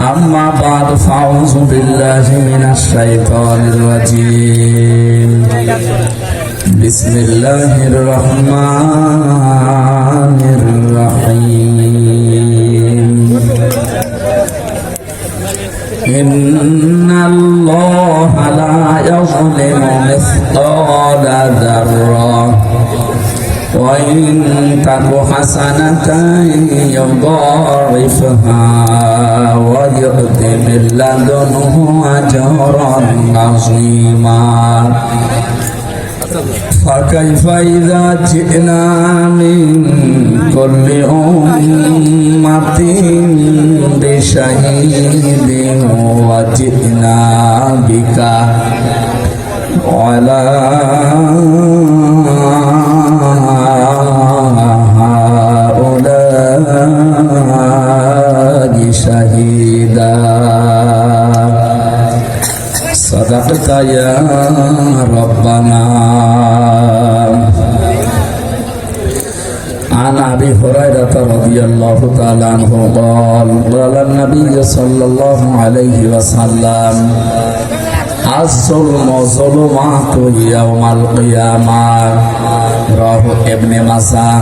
أما بعد فأعوذ بالله من الشيطان الرجيم بسم الله الرحمن الرحيم إن الله لا يظلم مثقال ذرة وإن تك حسنة يضاعفها ويؤت من لدنه أجرا عظيما. فكيف إذا جئنا من كل أمة بشهيد وجئنا بك وعلى صدقت يا ربنا عن ابي هريره رضي الله تعالى عنه قال قال النبي صلى الله عليه وسلم الظلم ظلمات يوم القيامة رواه ابن ماجه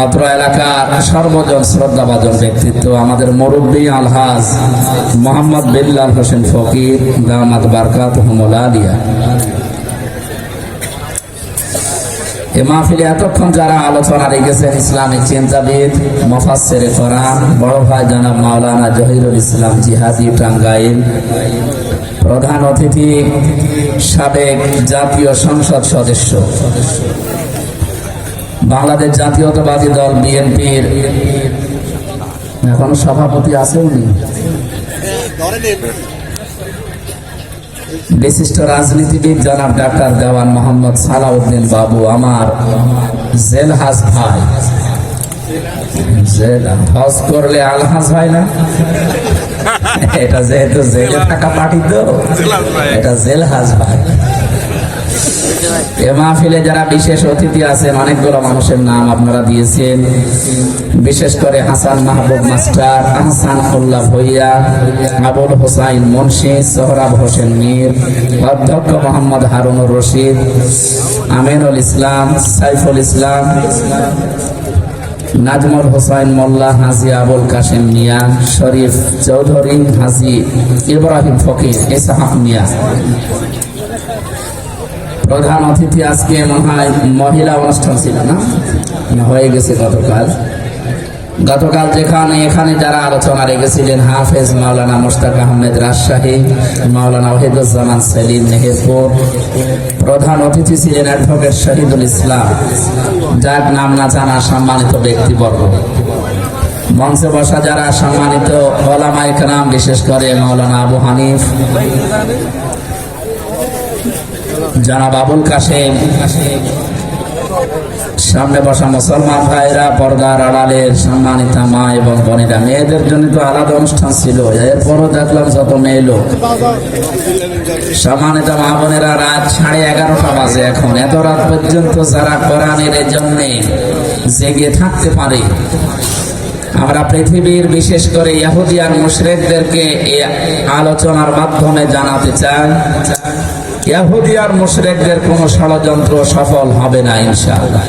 অত্র এলাকার সর্বজন শ্রদ্ধাভাজন ব্যক্তিত্ব আমাদের মুরব্বী আলহাজ মোহাম্মদ বিল্লাল হোসেন ফকির দামাদ বারকাত হুমুল এ মাহফিলে এতক্ষণ যারা আলোচনা রেখেছেন ইসলামিক চিন্তাবিদ মফাসের কোরআন, বড় ভাই জনাব মাওলানা জহিরুল ইসলাম জিহাদি টাঙ্গাইল, প্রধান অতিথি, সাবেক জাতীয় সংসদ সদস্য। বাংলাদেশ জাতীয়তাবাদী দল বিএনপির। এখন সভাপতি আছে উনি? বিশিষ্ট রাজনীতিবিদ জনাব ডাক্তার দেওয়ান মোহাম্মদ সালাউদ্দিন বাবু আমার জেলহাজ ভাই। জেল হজ করলে আলহাজ হয় না? এটা যেহেতু জেলে থাকা পার্টি তো এটা জেলহাজ ভাই। এ মাহফিলে যারা বিশেষ অতিথি আছেন, অনেকগুলো মানুষের নাম আপনারা দিয়েছেন। বিশেষ করে হাসান মাহবুব মাস্টার, আহসান উল্লাহ ভইয়া, আবুল হোসাইন মুন্সি, সোহরাব হোসেন মীর, অধ্যক্ষ মোহাম্মদ হারুনুর রশিদ, আমিনুল ইসলাম, সাইফুল ইসলাম, নাজমুল হোসাইন মোল্লা, হাজি আবুল কাশেম মিয়া, শরীফ চৌধুরী, হাজি ইব্রাহিম ফকির, ইসহাক মিয়া। প্রধান অতিথি আজকে মনে হয় মহিলা অনুষ্ঠান ছিল না? হয়ে গেছে গতকাল। গতকাল যেখানে এখানে যারা আলোচনা রেখেছিলেন হাফেজ মাওলানা মুশতাক আহমেদ রাজশাহী, মাওলানা ওহিদুজ্জামান সেলিম মেহেরপুর, প্রধান অতিথি ছিলেন অ্যাডভোকেট শহীদুল ইসলাম। যার নাম না জানা সম্মানিত ব্যক্তিবর্গ। মঞ্চে বসা যারা সম্মানিত ওলামা একরাম বিশেষ করে মাওলানা আবু হানিফ জনাব বাবুল কাশেম, সামনে বসা মুসলমান ভাইরা পর্দার আড়ালের সম্মানিত মা এবং বোনেরা, মেয়েদের জন্য তো আলাদা অনুষ্ঠান ছিল, এরপরও দেখলাম যত মেয়ে লোক। সম্মানিত মা বোনেরা, রাত সাড়ে এগারোটা বাজে এখন। এত রাত পর্যন্ত যারা কোরআনের জন্যে জেগে থাকতে পারে আমরা পৃথিবীর বিশেষ করে ইহুদিয়ান মুশরেকদেরকে এই আলোচনার মাধ্যমে জানাতে চাই ইহুদি মুশরেকদের কোনো ষড়যন্ত্র সফল হবে না, ইনশাআল্লাহ।